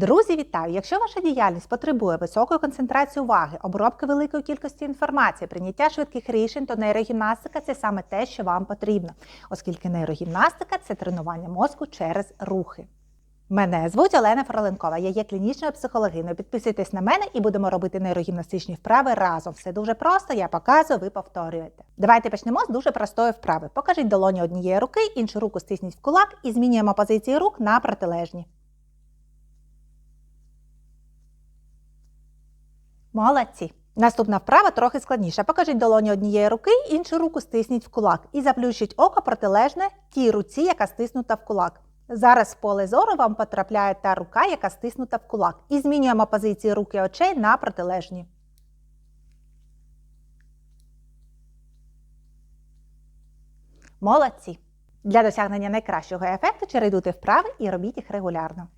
Друзі, вітаю! Якщо ваша діяльність потребує високої концентрації уваги, обробки великої кількості інформації, прийняття швидких рішень, то нейрогімнастика це саме те, що вам потрібно, оскільки нейрогімнастика це тренування мозку через рухи. Мене звуть Олена Фроленкова, я є клінічною психологиною. Підписуйтесь на мене і будемо робити нейрогімнастичні вправи разом. Все дуже просто, я показую, ви повторюєте. Давайте почнемо з дуже простої вправи. Покажіть долоні однієї руки, іншу руку стисніть в кулак і змінюємо позиції рук на протилежні. Молодці. Наступна вправа трохи складніша. Покажіть долоні однієї руки, іншу руку стисніть в кулак і заплющіть око протилежне тій руці, яка стиснута в кулак. Зараз в поле зору вам потрапляє та рука, яка стиснута в кулак. І змінюємо позиції руки очей на протилежні. Молодці! Для досягнення найкращого ефекту чередуйте вправи і робіть їх регулярно.